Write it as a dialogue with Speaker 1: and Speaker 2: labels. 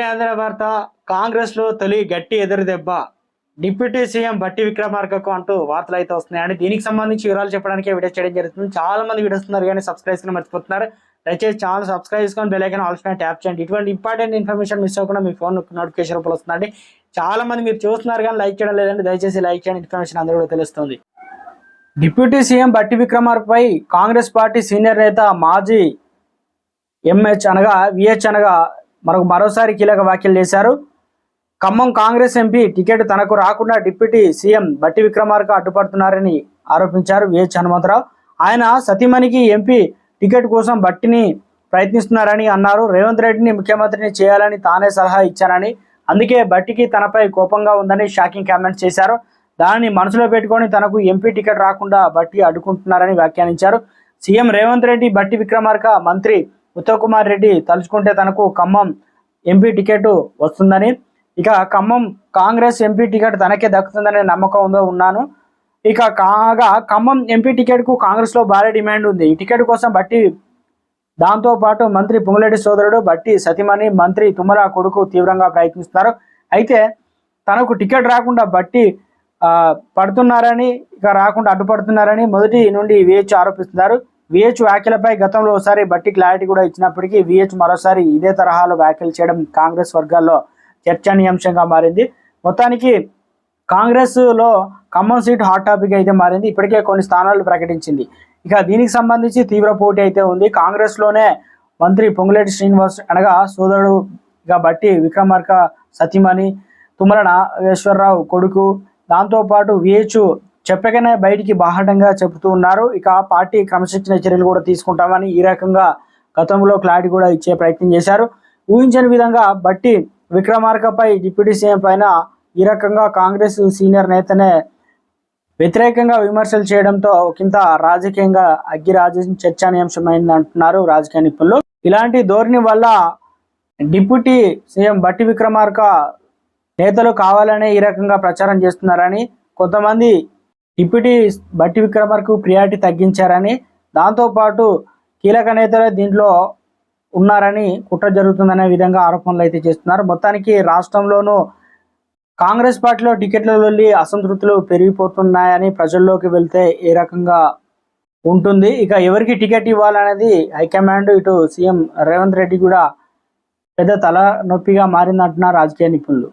Speaker 1: కేంద్ర వార్త కాంగ్రెస్లో తొలి గట్టి ఎదురు దెబ్బ. డిప్యూటీ సీఎం బట్టి విక్రమార్కకు అంటూ వార్తలు అయితే వస్తున్నాయండి. దీనికి సంబంధించి వివరాలు చెప్పడానికి వీడియో చేయడం జరుగుతుంది. చాలా మంది వీడియోస్ వస్తున్నారు కానీ సబ్స్క్రైబ్ చేసుకుని మర్చిపోతున్నారు. దయచేసి ఛానల్ సబ్స్క్రైబ్ చేసుకొని బెల్ ఆల్సిన ట్యాప్ చేయండి. ఇటువంటి ఇంపార్టెంట్ ఇన్ఫర్మేషన్ మిస్ అవ్వకుండా మీ ఫోన్ నోటిఫికేషన్ రూపంలో వస్తుందండి. చాలా మంది మీరు చూస్తున్నారు కానీ లైక్ చేయడం లేదండి. దయచేసి లైక్ చేయండి. ఇన్ఫర్మేషన్ అందరూ కూడా తెలుస్తుంది. డిప్యూటీ సీఎం బట్టి విక్రమార్కపై కాంగ్రెస్ పార్టీ సీనియర్ నేత మాజీ ఎంహెచ్ అనగా విహెచ్ అనగా మరొక మరోసారి కీలక వ్యాఖ్యలు చేశారు. ఖమ్మం కాంగ్రెస్ ఎంపీ టికెట్ తనకు రాకుండా డిప్యూటీ సీఎం బట్టి విక్రమార్క అడ్డుపడుతున్నారని ఆరోపించారు విహెచ్ హనుమంతరావు. ఆయన సతీమణికి ఎంపీ టికెట్ కోసం బట్టిని ప్రయత్నిస్తున్నారని అన్నారు. రేవంత్ రెడ్డిని ముఖ్యమంత్రిని చేయాలని తానే సలహా ఇచ్చానని అందుకే బట్టికి తనపై కోపంగా ఉందని షాకింగ్ కామెంట్స్ చేశారు. దానిని మనసులో పెట్టుకొని తనకు ఎంపీ టికెట్ రాకుండా బట్టి అడ్డుకుంటున్నారని వ్యాఖ్యానించారు. సీఎం రేవంత్ రెడ్డి బట్టి విక్రమార్క మంత్రి ఉత్తమ్ కుమార్ రెడ్డి తలుచుకుంటే తనకు ఖమ్మం ఎంపీ టికెట్ వస్తుందని. ఇక ఖమ్మం కాంగ్రెస్ ఎంపీ టికెట్ తనకే దక్కుతుందనే నమ్మకం ఉందో ఉన్నాను. ఇక కాగా ఖమ్మం ఎంపీ టికెట్కు కాంగ్రెస్లో భారీ డిమాండ్ ఉంది. ఈ టికెట్ కోసం బట్టి దాంతో పాటు మంత్రి పొంగులేటి సోదరుడు బట్టి సతీమణి మంత్రి తుమ్మల కొడుకు తీవ్రంగా ప్రయత్నిస్తున్నారు. అయితే తనకు టికెట్ రాకుండా బట్టి పడుతున్నారని ఇక రాకుండా అడ్డుపడుతున్నారని మొదటి నుండి వేచి ఆరోపిస్తున్నారు. విహెచ్ వ్యాఖ్యలపై గతంలో ఒకసారి బట్టి క్లారిటీ కూడా ఇచ్చినప్పటికీ విహెచ్ మరోసారి ఇదే తరహాలో వ్యాఖ్యలు చేయడం కాంగ్రెస్ వర్గాల్లో చర్చనీయాంశంగా మారింది. మొత్తానికి కాంగ్రెస్లో ఖమ్మం సీట్ హాట్ టాపిక్ అయితే మారింది. ఇప్పటికే కొన్ని స్థానాలు ప్రకటించింది. ఇక దీనికి సంబంధించి తీవ్ర పోటీ అయితే ఉంది. కాంగ్రెస్లోనే మంత్రి పొంగులేటి శ్రీనివాస్ అనగా సోదరుడు ఇక బట్టి విక్రమార్క సతీమణి తుమ్మల నాగేశ్వరరావు కొడుకు. దాంతోపాటు విహెచ్ చెప్పకనే బయటికి బాహటంగా చెబుతూ ఉన్నారు. ఇక పార్టీ క్రమశిక్షణ చర్యలు కూడా తీసుకుంటామని ఈ రకంగా గతంలో క్లారిటీ కూడా ఇచ్చే ప్రయత్నం చేశారు. ఊహించని విధంగా బట్టి విక్రమార్కపై డిప్యూటీ సీఎం పైన ఈ రకంగా కాంగ్రెస్ సీనియర్ నేతనే వ్యతిరేకంగా విమర్శలు చేయడంతో ఒకంత రాజకీయంగా అగ్గిరాజు చర్చానీయాంశమైంది అంటున్నారు రాజకీయ నిపుణులు. ఇలాంటి ధోరణి వల్ల డిప్యూటీ సీఎం బట్టి విక్రమార్క నేతలు కావాలనే ఈ రకంగా ప్రచారం చేస్తున్నారని కొంతమంది డిప్యూటీ బట్టి విక్రమార్కు ప్రియారిటీ తగ్గించారని దాంతోపాటు కీలక నేతలే దీంట్లో ఉన్నారని కుట్ర జరుగుతుందనే విధంగా ఆరోపణలు అయితే చేస్తున్నారు. మొత్తానికి రాష్ట్రంలోనూ కాంగ్రెస్ పార్టీలో టికెట్లలో వెళ్ళి అసంతృప్తులు పెరిగిపోతున్నాయని ప్రజల్లోకి వెళ్తే ఏ రకంగా ఉంటుంది? ఇక ఎవరికి టికెట్ ఇవ్వాలనేది హైకమాండ్ ఇటు సీఎం రేవంత్ రెడ్డి కూడా పెద్ద తల నొప్పిగా మారిందంటున్నారు రాజకీయ నిపుణులు.